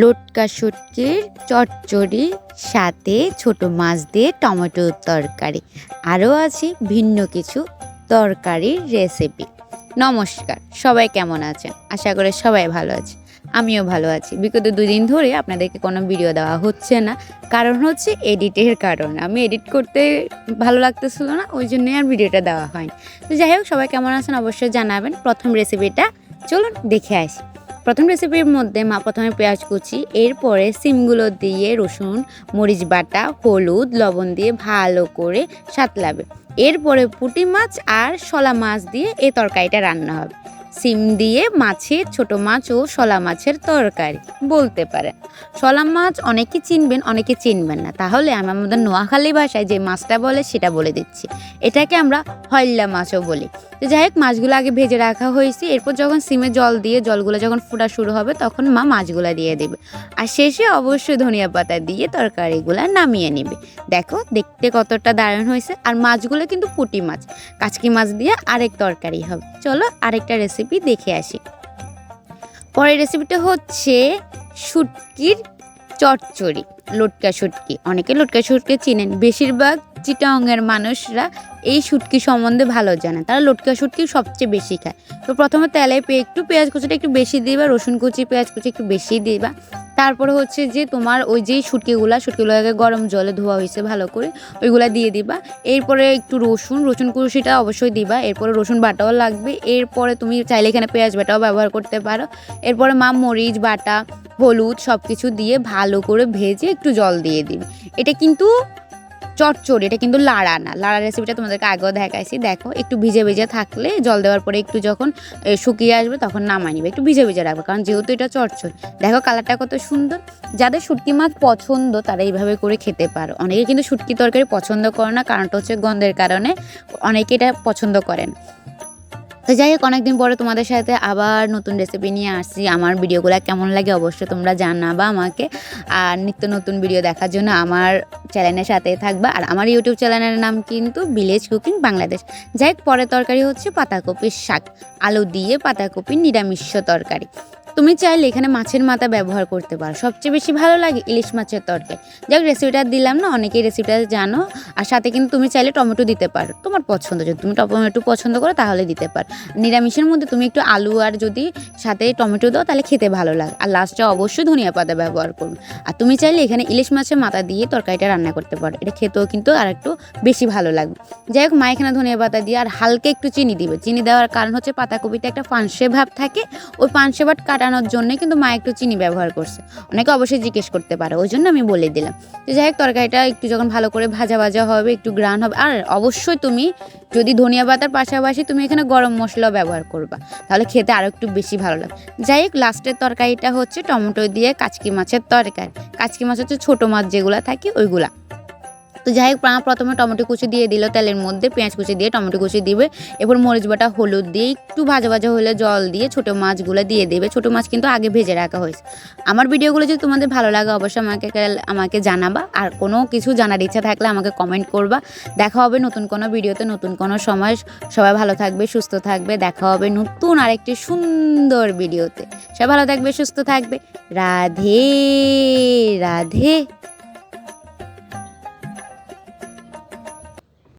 লটকা শুটকির চচ্চড়ি, সাথে ছোট মাছ দিয়ে টমেটোর তরকারি। আরও আছে ভিন্ন কিছু তরকারির রেসিপি নমস্কার, সবাই কেমন আছেন? আশা করে সবাই ভালো আছে আমিও ভালো আছি। বিগত দুদিন ধরে আপনাদেরকে কোনো ভিডিও দেওয়া হচ্ছে না। কারণ হচ্ছে এডিটের কারণে। আমি এডিট করতে ভালো লাগতেছিল না, ওই জন্যই আর ভিডিওটা দেওয়া হয়নি। তো যাই হোক, সবাই কেমন আছেন অবশ্যই জানাবেন। প্রথম রেসিপিটা চলুন দেখে আসি। প্রথম রেসিপির মধ্যে মা প্রথমে পেঁয়াজ কুচি, এরপরে সিমগুলো দিয়ে রসুন, মরিচ বাটা, হলুদ, লবণ দিয়ে ভালো করে সাতলাবে। এরপরে পুঁটি মাছ আর শলা মাছ দিয়ে এই তরকারিটা রান্না হবে। সিম দিয়ে মাছের ছোট মাছ ও শলা মাছের তরকারি, বলতে পারেন। শলা মাছ অনেকে চিনবেন অনেকে চিনবেন না। তাহলে আমি আমাদের নোয়াখালী ভাষায় যে মাছটা বলে সেটা বলে দিচ্ছি। এটাকে আমরা হল্লা মাছও বলি। তো যাই হোক, মাছগুলো আগে ভেজে রাখা হয়েছে। এরপর যখন সিমে জল দিয়ে জলগুলো যখন ফোটা শুরু হবে, তখন মা মাছগুলো দিয়ে দেবে। আর শেষে অবশ্যই ধনিয়া পাতা দিয়ে তরকারিগুলো নামিয়ে নেবে। দেখো, দেখতে কতটা দারুণ হয়েছে। আর মাছগুলো কিন্তু পুঁটি মাছ। কাচকি মাছ দিয়ে আরেক তরকারি হবে। চলো আরেকটা রেসিপি দেখে আসি। পরের রেসিপিটা হচ্ছে শুটকির চটচড়ি লটকা শুটকি। অনেকে লটকা শুটকি চিনেন। বেশিরভাগ চিটাঙ্গের মানুষরা এই শুটকি সম্বন্ধে ভালো জানে। তারা লটকা শুটকি সবচেয়ে বেশি খায়। তো প্রথমে তেলে একটু পেঁয়াজ কুচিটা একটু বেশি দিবা, রসুন কুচি, পেঁয়াজ কুচি একটু বেশি দিবা। তারপরে হচ্ছে যে তোমার ওই যে শুটকিগুলা শুটকিগুলোকে গরম জলে ধোয়া হয়েছে ভালো করে, ওইগুলো দিয়ে দিবা। এরপরে একটু রসুন রসুন কুচিটা অবশ্যই দিবা। এরপরে রসুন বাটাও লাগবে। এরপরে তুমি চাইলে এখানে পেঁয়াজ বাটাও ব্যবহার করতে পারো। এরপরে মা মরিচ, বাটা, হলুদ সব কিছু দিয়ে ভালো করে ভেজে একটু জল দিয়ে দিবে। এটা কিন্তু চটচড়ি, এটা কিন্তু লাড়া না। লাড়া রেসিপিটা তোমাদেরকে আগেও দেখাইছি। দেখো, একটু ভিজে ভিজে থাকলে জল দেওয়ার পরে একটু যখন শুকিয়ে আসবে তখন নামাই নিবে। একটু ভিজে ভিজে রাখবে, কারণ যেহেতু এটা চটচড়ি। দেখো কালারটা কত সুন্দর। যাদের শুটকি মাছ পছন্দ, তারা এইভাবে করে খেতে পারো। অনেকে কিন্তু শুটকি তরকারি পছন্দ করে না, কারণটা হচ্ছে গন্ধের কারণে অনেকে এটা পছন্দ করেন। তো যাই হোক, অনেকদিন পরে তোমাদের সাথে আবার নতুন রেসিপি নিয়ে আসছি। আমার ভিডিওগুলো কেমন লাগে অবশ্যই তোমরা জানাবা আমাকে। আর নিত্য নতুন ভিডিও দেখার জন্য আমার চ্যানেলের সাথে থাকবা। আর আমার ইউটিউব চ্যানেলের নাম কিন্তু ভিলেজ কুকিং বাংলাদেশ যাই হোক পরের তরকারি হচ্ছে পাতাকপির শাক। আলু দিয়ে পাতাকপির নিরামিষ তরকারি। তুমি চাইলে এখানে মাছের মাথা ব্যবহার করতে পারো। সবচেয়ে বেশি ভালো লাগে ইলিশ মাছের তরকারি। যাই হোক রেসিপিটা দিলাম না, অনেকেই রেসিপিটা জানো। আর সাথে কিন্তু তুমি চাইলে টমেটো দিতে পারো। তোমার পছন্দ, যদি তুমি টমেটো পছন্দ করো তাহলে দিতে পারো। নিরামিষের মধ্যে তুমি একটু আলু আর যদি সাথে টমেটো দাও তাহলে খেতে ভালো লাগে। আর লাস্টে অবশ্যই ধনিয়া পাতা ব্যবহার করবে। আর তুমি চাইলে এখানে ইলিশ মাছের মাথা দিয়ে তরকারিটা রান্না করতে পারো। এটা খেতেও কিন্তু আর একটু বেশি ভালো লাগবে। যাই হোক, মা এখানে ধনিয়া পাতা দিয়ে আর হালকা একটু চিনি দিবে। চিনি দেওয়ার কারণ হচ্ছে পাতাকপিতে একটা পানসে ভাব থাকে। ওই পানসে ভাব কাটানোর জন্যই কিন্তু মা একটু চিনি ব্যবহার করছে। অনেকে অবশ্যই জিজ্ঞেস করতে পারে, ওই জন্য আমি বলে দিলাম। তো যাই হোক, তরকারিটা একটু যখন ভালো করে ভাজা ভাজা হবে, একটু গ্রান হবে, আর অবশ্যই তুমি যদি ধনিয়া পাতার পাশাপাশি তুমি এখানে গরম মশলাও ব্যবহার করবা, তাহলে খেতে আরও একটু বেশি ভালো লাগে যাই হোক, লাস্টের তরকারিটা হচ্ছে টমেটো দিয়ে কাচকি মাছের তরকারি। কাচকি মাছ হচ্ছে ছোটো মাছ যেগুলো থাকে, ওইগুলা। তো যাই হোক প্রথমে টমেটো কুচি দিয়ে দিল তেলের মধ্যে, পেঁয়াজ কুচি দিয়ে টমেটো কুচি দিবে। এরপর মরিচ বাটা, হলুদ দিয়ে একটু ভাজা ভাজা হলে জল দিয়ে ছোটো মাছগুলো দিয়ে দেবে। ছোটো মাছ কিন্তু আগে ভেজে রাখা হয়েছে। আমার ভিডিওগুলো যদি তোমাদের ভালো লাগে, অবশ্যই আমাকে আমাকে জানাবা। আর কোনো কিছু জানার ইচ্ছা থাকলে আমাকে কমেন্ট করবা। দেখা হবে নতুন কোনো ভিডিওতে, নতুন কোনো সময়। সবাই ভালো থাকবে, সুস্থ থাকবে। দেখা হবে নতুন আরেকটি সুন্দর ভিডিওতে। সবাই ভালো থাকবে, সুস্থ থাকবে। রাধে রাধে।